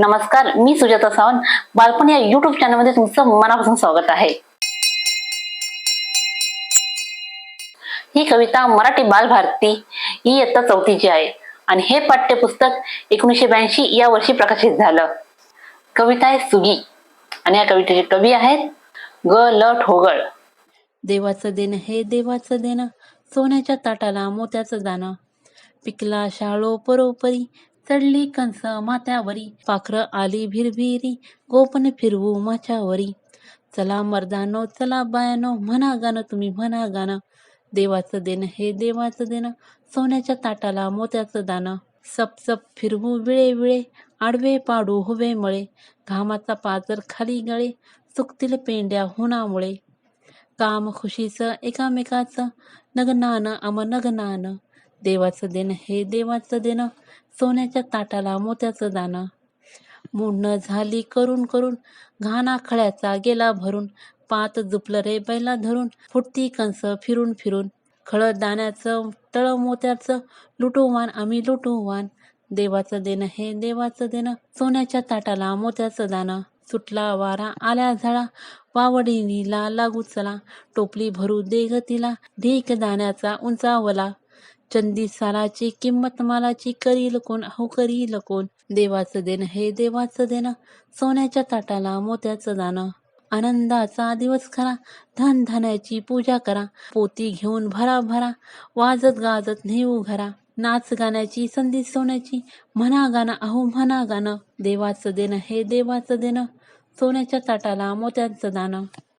नमस्कार मी सुजाता सावंत. बालपण या युट्यूब चॅनलमध्ये तुमचं मनापासून स्वागत आहे. ही कविता मराठी बालभारती ही इयत्ता चौथीची आहे. आणि हे पाठ्यपुस्तक एकोणीसशे ब्याऐंशी या वर्षी प्रकाशित झालं. कविता आहे सुगी. आणि या कवितेचे कवी आहेत ग. ल. ठोगळ. देवाचं देणं हे देवाचं देणं सोन्याच्या ताटाला मोत्याचं दाणं. पिकला शाळो परोपरी चढली कंस माथ्यावरी पाखरं आली भिरभिरी गोपन फिरवू माछावरी चला मर्दानो चला बायानो म्हणा गाणं तुम्ही म्हणा गाणं. देवाचं देणं हे देवाचं देणं सोन्याच्या ताटाला मोत्याचं दाणं. सप सप फिरवू विळे विळे आडवे पाडू हुवे मळे. घामाचा पाजर खाली गळे सुकतील पेंड्या होणामुळे. काम खुशीचं एकामेकाचं नगनानं आम नगनानं देवाचं देणं हे देवाचं देणं सोन्याच्या ताटाला मोत्याचं दाणं. मोडणं झाली करून करून घाणा खळ्याचा गेला भरून पात जुपलं रे बैला धरून फुटती कंस फिरून फिरून. खळ दाण्याचं तळ मोत्याचं लुटूवान आम्ही लुटूवान. देवाचं देणं हे देवाचं देणं सोन्याच्या ताटाला मोत्याचं दाणं. सुटला वारा आल्या झाडा वावडिणीला लागू चला. टोपली भरू दे गतीला तिला ढीक दाण्याचा उंचावला. चंदी साराची किंमत मालाची करील कोण? हो करील कोण? देवाचं देणं हे देवाचं देणं. सोन्याच्या ताटाला मोत्याचं दाणं. आनंदाचा दिवस खरा. धन धन्याची पूजा करा. पोती घेऊन भरा भरा. वाजत गाजत नेऊ घरा. नाच गाण्याची संधी सोन्याची. म्हणा गाणं अहो म्हणा गाणं. देवाचं देणं हे देवाचं देणं. सोन्याच्या ताटाला मोत्यांचं दाणं.